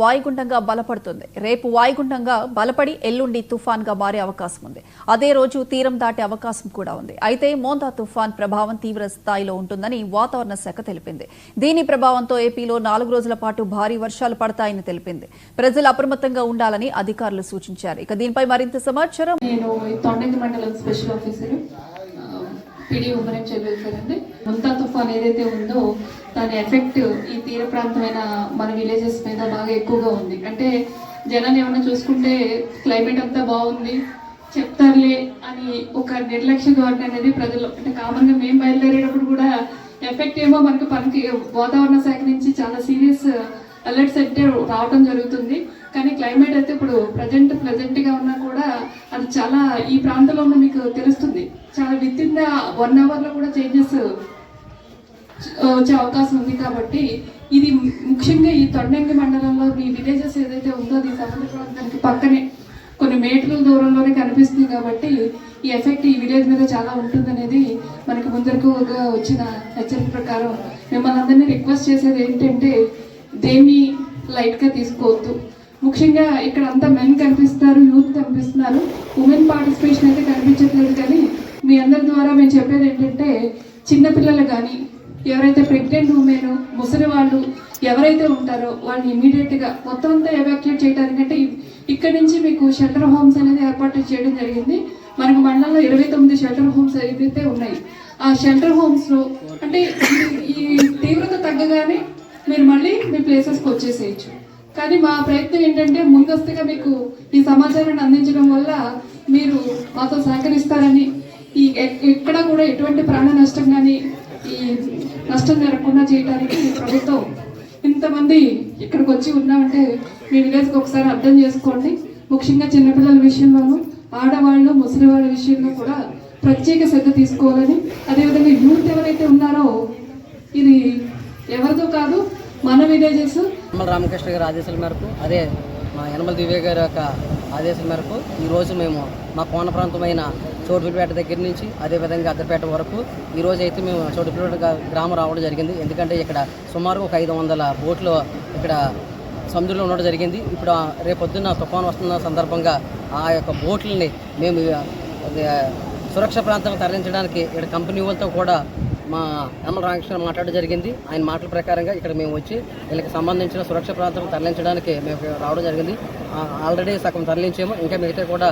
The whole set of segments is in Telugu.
వాయుగుండంగా బలపడుతుంది. రేపు వాయుగుండంగా బలపడి ఎల్లుండి తుఫాన్గా మారే అవకాశం ఉంది. అదే రోజు తీరం దాటే అవకాశం కూడా ఉంది. అయితే మోందా తుఫాన్ ప్రభావం తీవ్ర స్థాయిలో ఉంటుందని వాతావరణ శాఖ తెలిపింది. దీని ప్రభావంతో ఏపీలో నాలుగు రోజుల పాటు భారీ వర్షాలు పడతాయని తెలిపింది. ప్రజలు అప్రమత్తంగా ఉండాలని అధికారులు సూచించారు. ఇక దీనిపై మరింత సమాచారం నేను మండలం స్పెషల్ ఆఫీసర్ పిడి ముంతా తుఫాన్ ఏదైతే ఉందో దాని ఎఫెక్ట్ ఈ తీర ప్రాంతమైన మన విలేజెస్ మీద బాగా ఎక్కువగా ఉంది. అంటే జనాలు ఏమైనా చూసుకుంటే క్లైమేట్ అంతా బాగుంది చెప్తారులే అని ఒక నిర్లక్ష్య ధోరణి అనేది ప్రజలు అంటే కామన్గా మేము బయలుదేరేటప్పుడు కూడా ఎఫెక్ట్ ఏమో మనకు పనికి వాతావరణ శాఖ నుంచి చాలా సీరియస్ అలర్ట్స్ అయితే రావడం జరుగుతుంది. కానీ క్లైమేట్ అయితే ఇప్పుడు ప్రజెంట్ ప్రజెంట్గా ఉన్నా కూడా అది చాలా ఈ ప్రాంతంలో మీకు తెలుస్తుంది. చాలా విత్ ఇన్ ద వన్ అవర్లో కూడా చేంజెస్ వచ్చే అవకాశం ఉంది కాబట్టి ఇది ముఖ్యంగా ఈ తొండంగి మండలంలో మీ విలేజెస్ ఏదైతే ఉందో అది సముద్ర ప్రాంతానికి పక్కనే కొన్ని మీటర్ల దూరంలోనే కనిపిస్తుంది కాబట్టి ఈ ఎఫెక్ట్ ఈ విలేజ్ మీద చాలా ఉంటుందనేది మనకి ముందరకుగా వచ్చిన హెచ్చరిక ప్రకారం మిమ్మల్ని అందరినీ రిక్వెస్ట్ చేసేది ఏంటంటే దేన్ని లైట్గా తీసుకోవద్దు. ముఖ్యంగా ఇక్కడ అంతా మెన్ కనిపిస్తున్నారు యూత్ కనిపిస్తున్నారు. ఉమెన్ పార్టిసిపేషన్ అయితే కనిపించట్లేదు కానీ మీ అందరి ద్వారా మేము చెప్పేది ఏంటంటే చిన్నపిల్లలు కానీ ఎవరైతే ప్రెగ్నెంట్ ఉమెన్ ముసలి వాళ్ళు ఎవరైతే ఉంటారో వాళ్ళని ఇమీడియట్గా మొత్తం అంతా ఎవాక్యుయేట్ చేయడానికంటే ఇక్కడ నుంచి మీకు షెల్టర్ హోమ్స్ అనేది ఏర్పాటు చేయడం జరిగింది. మనకు మండలంలో ఇరవై తొమ్మిది షెల్టర్ హోమ్స్ ఏదైతే ఉన్నాయి ఆ షెల్టర్ హోమ్స్లో అంటే ఈ- తీవ్రత తగ్గగానే మీరు మళ్ళీ మీ ప్లేసెస్కి వచ్చేసేయచ్చు. కానీ మా ప్రయత్నం ఏంటంటే ముందస్తుగా మీకు ఈ సమాచారాన్ని అందించడం వల్ల మీరు మాతో సహకరిస్తారని ఈ ఎక్- ఎక్కడ కూడా ఎటువంటి ప్రాణ నష్టం కానీ ఈ నష్టం జరగకుండా చేయడానికి ప్రభుత్వం ఇంతమంది ఇక్కడికి వచ్చి ఉన్నామంటే మీ విలేజ్కి ఒకసారి అర్థం చేసుకోండి. ముఖ్యంగా చిన్నపిల్లల విషయంలోనూ ఆడవాళ్ళు ముసలి వాళ్ళ విషయంలో కూడా ప్రత్యేక శ్రద్ధ తీసుకోవాలని అదేవిధంగా యూత్ ఎవరైతే ఉన్నారో ఇది ఎవరితో కాదు మన విలేజెస్. రామకృష్ణ గారి ఆదేశాల మేరకు అదే మా యనమల దివ్య గారి యొక్క ఆదేశం మేరకు ఈరోజు మేము మా కోన ప్రాంతమైన చోటుపేట దగ్గర నుంచి అదేవిధంగా అద్దపేట వరకు ఈరోజు అయితే మేము చోటుపేట గ్రామం రావడం జరిగింది. ఎందుకంటే ఇక్కడ సుమారు ఒక ఐదు వందల బోట్లు ఇక్కడ సముద్రంలో ఉండడం జరిగింది. ఇప్పుడు రేపొద్దున్న రేపొద్దున తుఫాను వస్తున్న సందర్భంగా ఆ యొక్క బోట్లని మేము సురక్ష ప్రాంతం తరలించడానికి ఇక్కడ కంపెనీ వాళ్ళతో కూడా మా ఎమ్మెల్ రామకృష్ణ మాట్లాడడం జరిగింది. ఆయన మాటల ప్రకారంగా ఇక్కడ మేము వచ్చి వీళ్ళకి సంబంధించిన సురక్ష ప్రాంతం తరలించడానికి మేము రావడం జరిగింది. ఆల్రెడీ సగం తరలించాము. ఇంకా మిగతా కూడా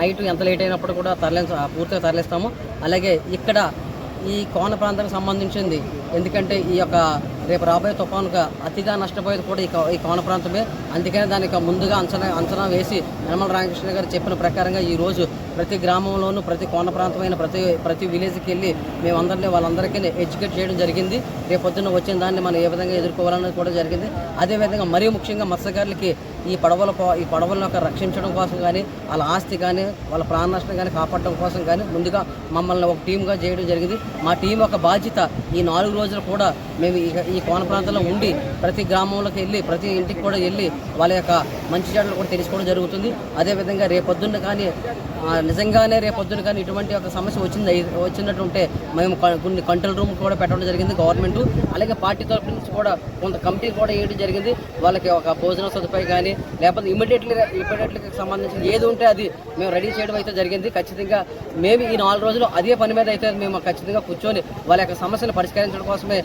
నైట్ ఎంత లేట్ అయినప్పుడు కూడా తరలించ పూర్తిగా తరలిస్తాము. అలాగే ఇక్కడ ఈ కోన ప్రాంతానికి సంబంధించింది ఎందుకంటే ఈ యొక్క రేపు రాబోయే తుఫానుగా అతిగా నష్టపోయేది కూడా ఈ ఈ కోన ప్రాంతమే. అందుకనే దానికి ముందుగా అంచనా అంచనా వేసి నిర్మల రామకృష్ణ గారు చెప్పిన ప్రకారంగా ఈ రోజు ప్రతి గ్రామంలోనూ ప్రతి కోన ప్రాంతమైన ప్రతి ప్రతి విలేజ్కి వెళ్ళి మేమందరినీ వాళ్ళందరికీ ఎడ్యుకేట్ చేయడం జరిగింది. రేపు పొద్దున్న వచ్చిన దాన్ని మనం ఏ విధంగా ఎదుర్కోవాలన్నది కూడా జరిగింది. అదేవిధంగా మరీ ముఖ్యంగా మత్స్యకారులకి ఈ పడవల ఈ పడవలను ఒక రక్షించడం కోసం కానీ వాళ్ళ ఆస్తి కానీ వాళ్ళ ప్రాణ నష్టం కానీ కాపాడడం కోసం కానీ ముందుగా మమ్మల్ని ఒక టీమ్గా చేయడం జరిగింది. మా టీం యొక్క బాధ్యత ఈ నాలుగు రోజులు కూడా మేము ఈ- ఈ కోన ప్రాంతంలో ఉండి ప్రతి గ్రామంలోకి వెళ్ళి ప్రతి ఇంటికి కూడా వెళ్ళి వాళ్ళ యొక్క మంచి చెడులు కూడా తెలుసుకోవడం జరుగుతుంది. అదేవిధంగా రేపొద్దున్న కానీ నిజంగానే రేపొద్దున కానీ ఇటువంటి ఒక సమస్య వచ్చింది వచ్చినట్టు ఉంటే మేము కొన్ని కంట్రోల్ రూమ్ కూడా పెట్టడం జరిగింది గవర్నమెంట్. అలాగే పార్టీ తరఫు నుంచి కూడా కొంత కమిటీ కూడా వేయడం జరిగింది. వాళ్ళకి ఒక భోజన సదుపాయం కానీ లేకపోతే ఇమీడియట్లీ ఇమీడియట్లీ సంబంధించి ఏది ఉంటే అది మేము రెడీ చేయడం అయితే జరిగింది. ఖచ్చితంగా మేము ఈ నాలుగు రోజులు అదే పని మీద అయితే మేము ఖచ్చితంగా కూర్చొని వాళ్ళ యొక్క సమస్యలు పరిష్కరించడం కోసమే